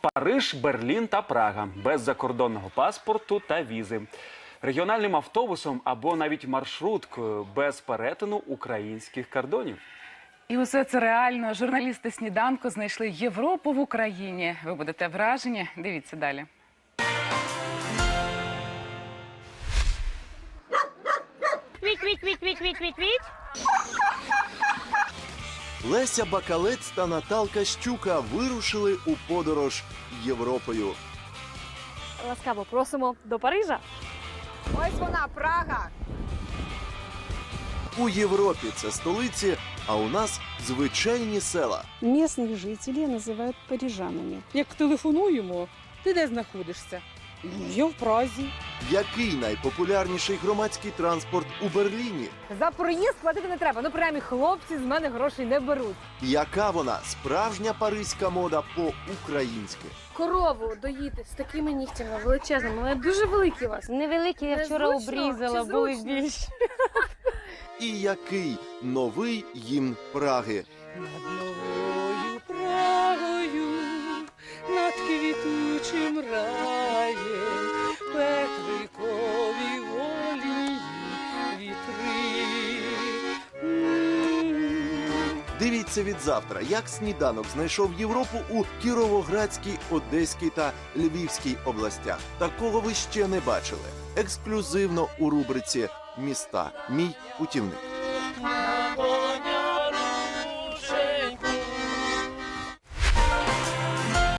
Париж, Берлін та Прага без закордонного паспорту та візи. Регіональним автобусом або навіть маршруткою без перетину українських кордонів. І усе це реально. Журналісти сніданку знайшли Європу в Україні. Ви будете вражені. Дивіться далі. Квіть, Леся Бакалець та Наталка Щука вирушили у подорож Європою. Ласкаво просимо до Парижа. Ось вона, Прага. У Європі це столиці, а у нас звичайні села. Местных жителей называют парижанами. Як телефонуємо, ти де знаходишся? «Ну, Я в Празі. Який найпопулярніший громадський транспорт у Берліні? За проїзд платити не треба. Ну прямі хлопці з мене грошей не беруть. Яка вона справжня паризька мода по-українськи? корову доїти з такими нігтями величезними, але дуже великі у вас. Невеликі, я вчора Незручно обрізала, були зручно? більші. І який новий гімн Праги? Дивіться від завтра, як сніданок знайшов Європу у Кіровоградській, Одеській та Львівській областях. Такого ви ще не бачили. Ексклюзивно у рубриці Міста. Мій путівник.